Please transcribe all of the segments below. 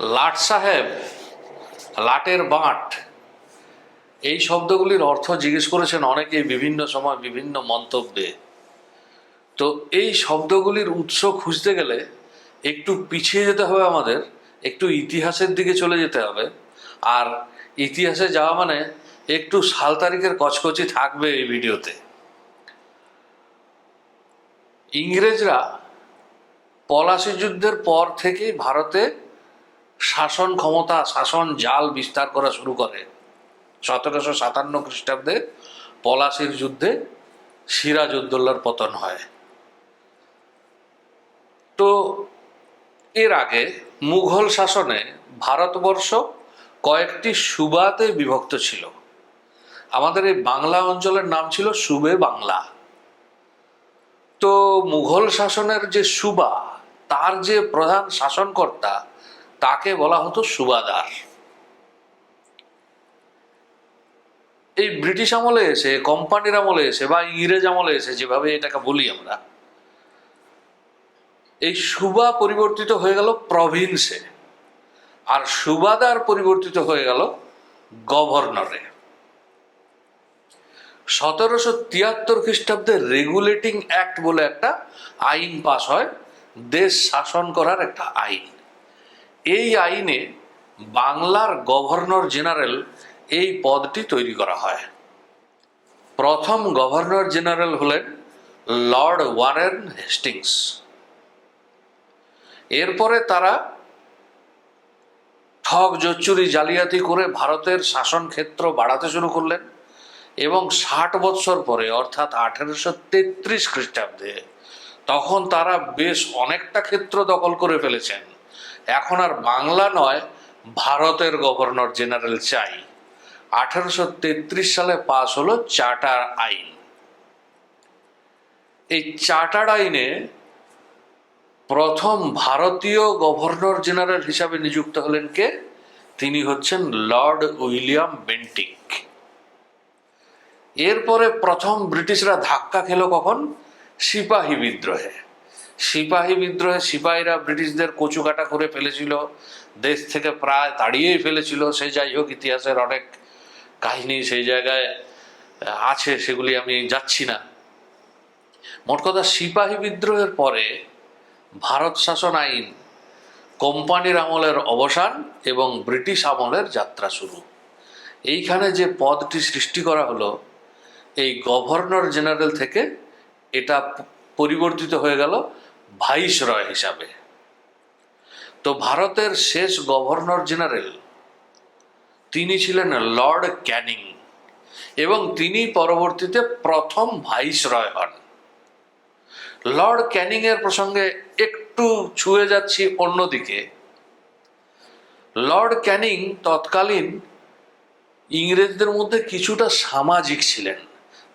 লাট সাহেব, লাটের বাঁট। এই শব্দগুলির অর্থ জিজ্ঞেস করেছেন অনেকেই বিভিন্ন সময় বিভিন্ন মন্তব্যে। তো এই শব্দগুলির উৎস খুঁজতে গেলে একটু পিছিয়ে যেতে হবে আমাদের, একটু ইতিহাসের দিকে চলে যেতে হবে। আর ইতিহাসে যাওয়া মানে একটু সাল তারিখের কচকচি থাকবে এই ভিডিওতে। ইংরেজরা পলাশি যুদ্ধের পর থেকেই ভারতে শাসন ক্ষমতা, শাসন জাল বিস্তার করা শুরু করে। সতেরোশো সাতান্ন খ্রিস্টাব্দে পলাশির যুদ্ধে সিরাজউদ্দৌলার পতন হয়। তো এর আগে মুঘল শাসনে ভারতবর্ষ কয়েকটি সুবাতে বিভক্ত ছিল। আমাদের এই বাংলা অঞ্চলের নাম ছিল সুবে বাংলা। তো মুঘল শাসনের যে সুবা, তার যে প্রধান শাসনকর্তা তাকে বলা হতো সুবাদার। এই ব্রিটিশ আমলে এসে, কোম্পানির আমলে এসে, বা ইংরেজ আমলে এসে যেভাবে এটাকে বলি আমরা, এই সুবা পরিবর্তিত হয়ে গেল প্রভিন্সে। আর সুবাদার পরিবর্তিত হয়ে গেল গভর্নরে। সতেরোশো তিয়াত্তর খ্রিস্টাব্দে রেগুলেটিং অ্যাক্ট বলে একটা আইন পাস হয়, দেশ শাসন করার একটা আইন। এই আইনে বাংলার গভর্নর জেনারেল এই পদটি তৈরি করা হয়। প্রথম গভর্নর জেনারেল হলেন লর্ড ওয়ারেন হেস্টিংস। এরপরে তারা ঠগ জচ্চুরি জালিয়াতি করে ভারতের শাসন ক্ষেত্র বাড়াতে শুরু করলেন এবং ষাট বৎসর পরে, অর্থাৎ আঠেরোশো তেত্রিশ খ্রিস্টাব্দে, তখন তারা বেশ অনেকটা ক্ষেত্র দখল করে ফেলেছেন। এখন আর বাংলা নয়, ভারতের গভর্নর জেনারেল চাই। আঠারোশো তেত্রিশ সালে পাশ হলো চার্টার আইন। এই চার্টার আইনে প্রথম ভারতীয় গভর্নর জেনারেল হিসাবে নিযুক্ত হলেন কে? তিনি হচ্ছেন লর্ড উইলিয়াম বেন্টিক এরপরে প্রথম ব্রিটিশরা ধাক্কা খেল কখন? সিপাহী বিদ্রোহে। সিপাহী বিদ্রোহে সিপাহীরা ব্রিটিশদের কচুকাটা করে ফেলেছিল, দেশ থেকে প্রায় তাড়িয়েই ফেলেছিল। সে যাই হোক, ইতিহাসের অনেক কাহিনী সেই জায়গায় আছে, সেগুলি আমি যাচ্ছি না। মোট কথা, সিপাহী বিদ্রোহের পরে ভারত শাসন আইন কোম্পানির আমলের অবসান এবং ব্রিটিশ আমলের যাত্রা শুরু। এইখানে যে পদটি সৃষ্টি করা হলো, এই গভর্নর জেনারেল থেকে এটা পরিবর্তিত হয়ে গেল। ভাইস রয় হিসাবে। তো ভারতের শেষ গভর্নর জেনারেল তিনি ছিলেন লর্ড ক্যানিং এবং তিনি পরবর্তীতে প্রথম ভাইস রয় হন। লর্ড ক্যানিং এর প্রসঙ্গে একটু ছুঁয়ে যাচ্ছি অন্যদিকে। লর্ড ক্যানিং তৎকালীন ইংরেজদের মধ্যে কিছুটা সামাজিক ছিলেন।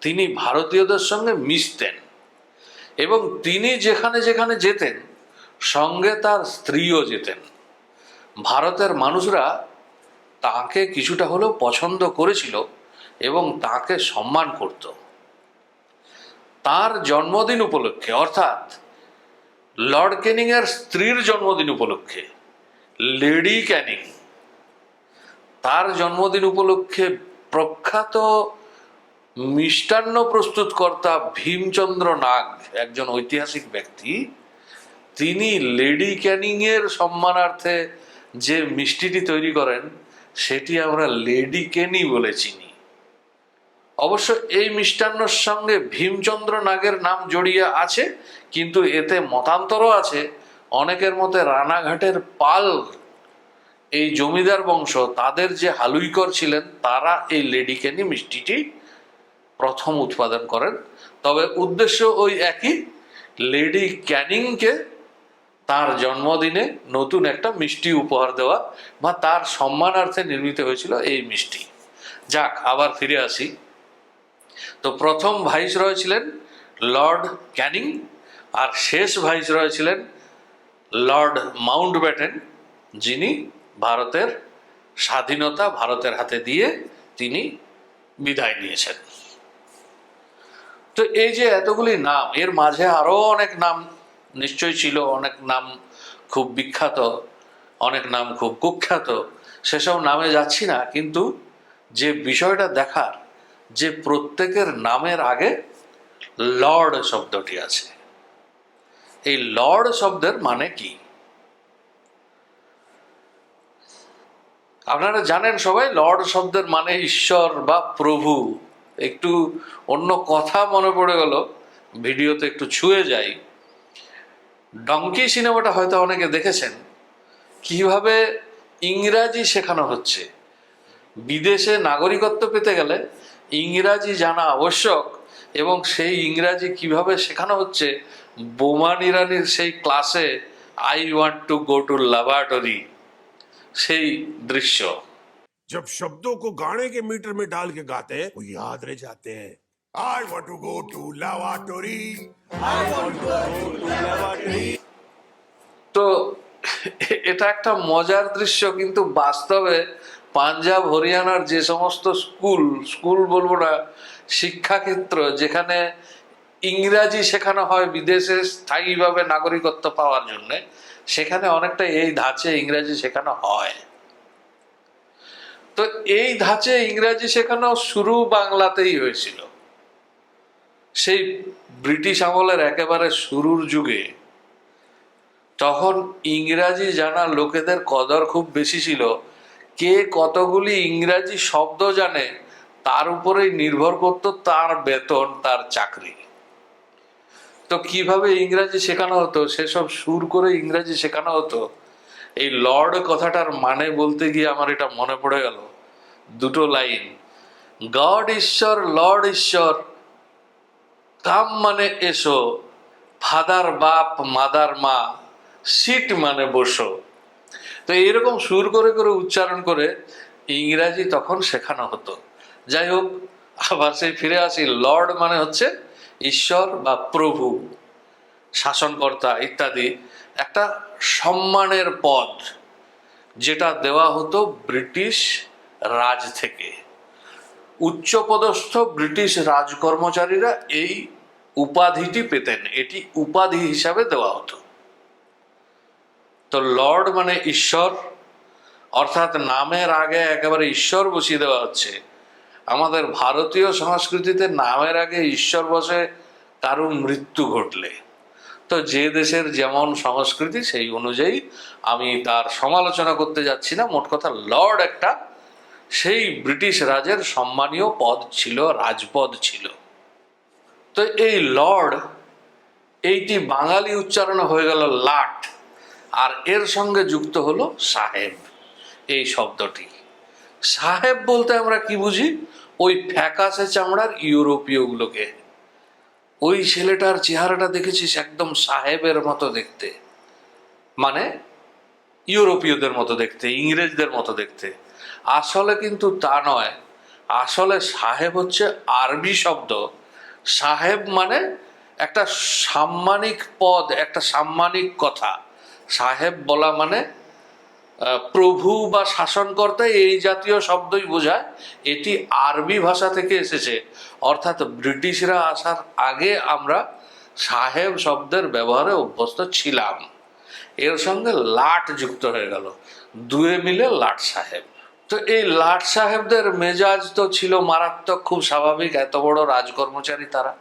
তিনি ভারতীয়দের সঙ্গে মিশতেন। এবং তিনি যেখানে যেখানে যেতেন, সঙ্গে তার স্ত্রীও যেতেন। ভারতের মানুষরা তাকে কিছুটা হলেও পছন্দ করেছিল এবং তাকে সম্মান করত। তার জন্মদিন উপলক্ষে, অর্থাৎ লর্ড ক্যানিংয়ের স্ত্রীর জন্মদিন উপলক্ষে, লেডি ক্যানিং তার জন্মদিন উপলক্ষে প্রখ্যাত মিষ্টান্ন প্রস্তুতকর্তা ভীমচন্দ্র নাগ, একজন ঐতিহাসিক ব্যক্তি, তিনি লেডি ক্যানিংয়ের সম্মানার্থে যে মিষ্টিটি তৈরি করেন, সেটি আমরা লেডি কেনি বলে চিনি। অবশ্য এই মিষ্টান্নর সঙ্গে ভীমচন্দ্র নাগের নাম জড়িয়ে আছে, কিন্তু এতে মতান্তরও আছে। অনেকের মতে রানাঘাটের পাল, এই জমিদার বংশ, তাদের যে হালুইকর ছিলেন, তারা এই লেডিকেনি মিষ্টিটি প্রথম উৎপাদন করেন। তবে উদ্দেশ্য ওই একই, লেডি ক্যানিংকে তার জন্মদিনে নতুন একটা মিষ্টি উপহার দেওয়া বা তার সম্মানার্থে নির্মিত হয়েছিল এই মিষ্টি। যাক, আবার ফিরে আসি। তো প্রথম ভাইস ছিলেন লর্ড ক্যানিং আর শেষ ভাইস ছিলেন লর্ড মাউন্ট ব্যাটেন যিনি ভারতের স্বাধীনতা ভারতের হাতে দিয়ে তিনি বিদায় নিয়েছেন। তো এই যে এতগুলি নাম, এর মাঝে আরও অনেক নাম নিশ্চয়ই ছিল, অনেক নাম খুব বিখ্যাত, অনেক নাম খুব কুখ্যাত, সেসব নামে যাচ্ছি না, কিন্তু যে বিষয়টা দেখার, যে প্রত্যেকের নামের আগে লর্ড শব্দটি আছে। এই লর্ড শব্দের মানে কি? আপনারা জানেন সবাই, লর্ড শব্দের মানে ঈশ্বর বা প্রভু। একটু অন্য কথা মনে পড়ে গেল, ভিডিওতে একটু ছুঁয়ে যাই। ডঙ্কি সিনেমাটা হয়তো অনেকে দেখেছেন। কীভাবে ইংরাজি শেখানো হচ্ছে? বিদেশে নাগরিকত্ব পেতে গেলে ইংরাজি জানা আবশ্যক এবং সেই ইংরাজি কীভাবে শেখানো হচ্ছে? বোমান ইরানির সেই ক্লাসে I want to go to laboratory সেই দৃশ্য। जब शब्दों को गाने के मीटर में डाल के गाते हैं वो याद रह जाते हैं I want to go to lavatory তো এটা একটা মজার দৃশ্য কিন্তু বাস্তবে পাঞ্জাব হরিয়ানার যে সমস্ত স্কুল স্কুল বলবো না শিক্ষাক্ষেত্র যেখানে ইংরাজি শেখানো হয় বিদেশে স্থায়ীভাবে নাগরিকত্ব পাওয়ার জন্য সেখানে অনেকটা এই ধাঁচে ইংরাজি শেখানো হয় তো এই ধাঁচে ইংরাজি শেখানো শুরু বাংলাতেই হয়েছিল। সেই ব্রিটিশ আমলের একেবারে শুরুর যুগে তখন ইংরাজি জানা লোকেদের কদর খুব বেশি ছিল। কে কতগুলি ইংরাজি শব্দ জানে তার উপরেই নির্ভর করত তার বেতন, তার চাকরি। তো কীভাবে ইংরাজি শেখানো হতো, সেসব সুর করে ইংরাজি শেখানো হতো এই লর্ড কথাটার মানে বলতে গিয়ে আমার এটা মনে পড়ে গেল। দুটো লাইন। গড ঈশ্বর, লর্ড ঈশ্বর কাম মানে এসো, ফাদার বাপ, মাদার মা, সিট মানে বসো। তো এইরকম সুর করে করে উচ্চারণ করে ইংরাজি তখন শেখানো হতো। যাই হোক, আবার সেই ফিরে আসি। লর্ড মানে হচ্ছে ঈশ্বর বা প্রভু, শাসনকর্তা ইত্যাদি। একটা সম্মানের পদ যেটা দেওয়া হতো ব্রিটিশ রাজ থেকে। উচ্চপদস্থ ব্রিটিশ রাজকর্মচারীরা এই উপাধিটি পেতেন, এটি উপাধি হিসাবে দেওয়া হতো। তো লর্ড মানে ঈশ্বর, অর্থাৎ নামের আগে একেবারে ঈশ্বর বসিয়ে দেওয়া হচ্ছে। আমাদের ভারতীয় সংস্কৃতিতে নামের আগে ঈশ্বর বসে কারও মৃত্যু ঘটলে। তো যে দেশের যেমন সংস্কৃতি, সেই অনুযায়ী আমি তার সমালোচনা করতে যাচ্ছি না। মোট কথা, লর্ড একটা, সেই ব্রিটিশ রাজের সম্মানীয় পদ ছিল, রাজপদ ছিল। তো এই লর্ড, এইটি বাঙালি উচ্চারণ হয়ে গেল লাট, আর এর সঙ্গে যুক্ত হলো সাহেব, এই শব্দটি। সাহেব বলতে আমরা কি বুঝি? ওই ফ্যাকাসে চামড়ার ইউরোপীয়গুলোকে। ওই ছেলেটার চেহারাটা দেখেছিস একদম সাহেবের মতো দেখতে। মানে ইউরোপীয়দের মতো দেখতে, ইংরেজদের মতো দেখতে। আসলে কিন্তু তা নয়। আসলে সাহেব হচ্ছে আরবি শব্দ। সাহেব মানে একটা সাম্মানিক পদ, একটা সাম্মানিক কথা। সাহেব বলা মানে প্রভু বা শাসনকর্তা এই জাতীয় শব্দই বোঝায়। এটি আরবি ভাষা থেকে এসেছে। অর্থাৎ ব্রিটিশরা আসার আগে আমরা সাহেব শব্দের ব্যবহারে অভ্যস্ত ছিলাম। এর সঙ্গে লাট যুক্ত হয়ে গেল। দুয়ে মিলে লাট সাহেব। তো এই লাট সাহেবদের মেজাজ তো ছিল মারাত্মক, খুব স্বাভাবিক। এত বড় রাজকর্মচারী তারা।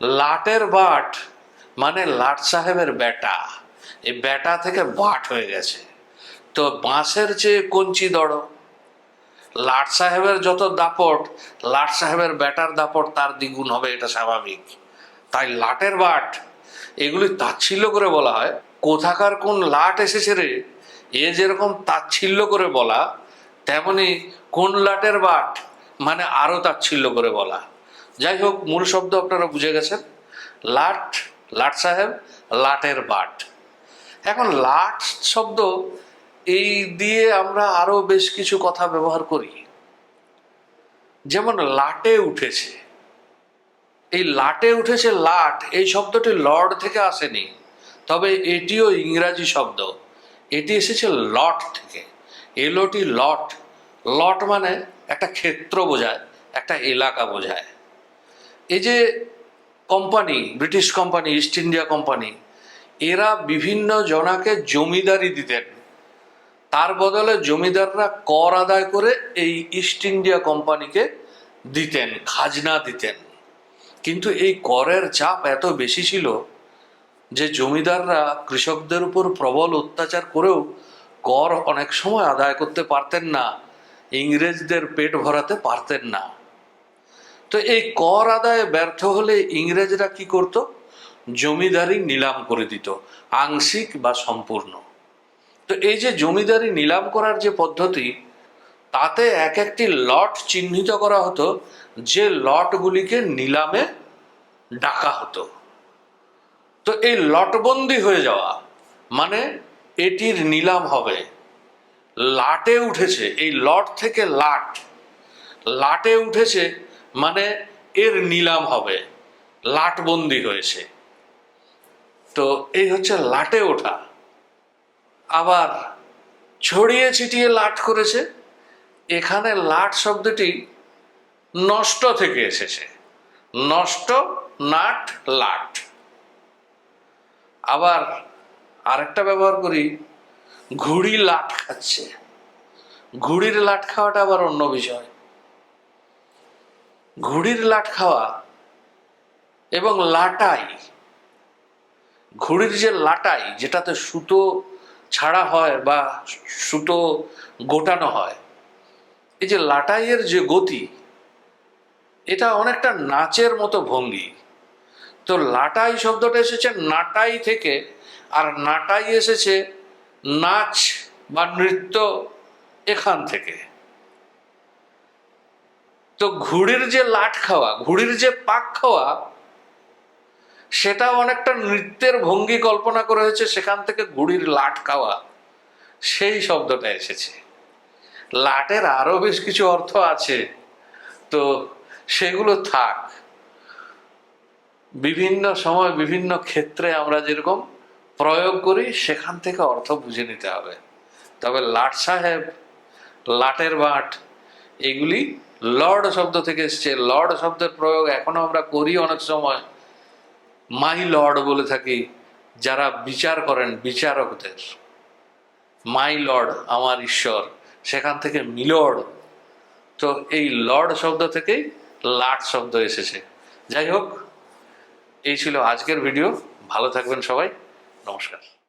লাটের বাট মানে লাট সাহেবের বেটা এই বেটা থেকে বাট হয়ে গেছে। তো বাঁশের চেয়ে কঞ্চি দড়, লাট সাহেবের যত দাপট, লাট সাহেবের ব্যাটার দাপট তার দ্বিগুণ হবে, এটা স্বাভাবিক। তাই লাটের বাট, এগুলি তাচ্ছিল্য করে বলা হয়। কোথাকার কোন লাট এসেছে রে, এ যেরকম তাচ্ছিল্য করে বলা, তেমনি কোন লাটের বাট মানে আরও তাচ্ছিল্য করে বলা। যাই হোক, মূল শব্দ আপনারা বুঝে গেছেন। লাট লাট সাহেব, লাটের বাট। এখন লাট শব্দ এই দিয়ে আমরা আরও বেশ কিছু কথা ব্যবহার করি। যেমন লাটে উঠেছে। এই লাটে উঠেছে লাট, এই শব্দটি লর্ড থেকে আসেনি, তবে এটিও ইংরাজি শব্দ। এটি এসেছে লট থেকে। এলোটি লট লট মানে একটা ক্ষেত্র বোঝায়, একটা এলাকা বোঝায়। এই যে company, British company, East India company, এরা বিভিন্ন জনাকে জমিদারি দিতেন। তার বদলে জমিদাররা কর আদায় করে এই ইস্ট ইন্ডিয়া কোম্পানিকে দিতেন, খাজনা দিতেন। কিন্তু এই করের চাপ এত বেশি ছিল যে জমিদাররা কৃষকদের উপর প্রবল অত্যাচার করেও কর অনেক সময় আদায় করতে পারতেন না, ইংরেজদের পেট ভরাতে পারতেন না। তো এই কর আদায়ে ব্যর্থ হলে ইংরেজরা কি করত? জমিদারি নিলাম করে দিত, আংশিক বা সম্পূর্ণ। তো এই যে জমিদারি নিলাম করার যে পদ্ধতি, তাতে এক একটি লট চিহ্নিত করা হতো, যে লটগুলিকে নিলামে ডাকা হতো। তো এই লটবন্দি হয়ে যাওয়া মানে এটির নিলাম হবে। লাটে উঠেছে, এই লট থেকে লাট। লাটে উঠেছে মানে এর নিলাম হবে, লাটবন্দি হয়েছে। তো এই হচ্ছে লাটে ওঠা। আবার ছড়িয়ে ছিটিয়ে লাট করেছে। এখানে লাট শব্দটি নষ্ট থেকে এসেছে। নষ্ট, নাট, লাট। আবার আরেকটা ব্যবহার করি, ঘুড়ি লাট খাচ্ছে। ঘুড়ির লাট খাওয়াটা আবার অন্য বিষয়। ঘুড়ির লাট খাওয়া এবং লাটাই, ঘুড়ির যে লাটাই, যেটাতে সুতো ছাড়া হয় বা সুতো গোটানো হয়। এই যে লাটাইয়ের যে গতি, এটা অনেকটা নাচের মতো ভঙ্গি। তো লাটাই শব্দটা এসেছে নাটাই থেকে, আর নাটাই এসেছে নাচ বা নৃত্য এখান থেকে। তো ঘুড়ির যে লাট খাওয়া, ঘুড়ির যে পাক খাওয়া সেটা অনেকটা নৃত্যের ভঙ্গি কল্পনা করা হয়েছে, সেখান থেকে ঘুড়ির লাট খাওয়া, সেই শব্দটা এসেছে। লাটের আরও বেশ কিছু অর্থ আছে। তো সেগুলো থাক। বিভিন্ন সময় বিভিন্ন ক্ষেত্রে আমরা যেরকম প্রয়োগ করি, সেখান থেকে অর্থ বুঝে নিতে হবে। তবে লাট সাহেব, লাটের বাট, এগুলি লর্ড শব্দ থেকে এসছে। লর্ড শব্দের প্রয়োগ এখনও আমরা করি অনেক সময়। মাই লর্ড বলে থাকি, যারা বিচার করেন বিচারকদের। মাই লর্ড আমার ঈশ্বর, সেখান থেকে মিলর্ড। তো এই লর্ড শব্দ থেকেই লাট শব্দ এসেছে। যাই হোক, এই ছিল আজকের ভিডিও। ভালো থাকবেন সবাই। নমস্কার।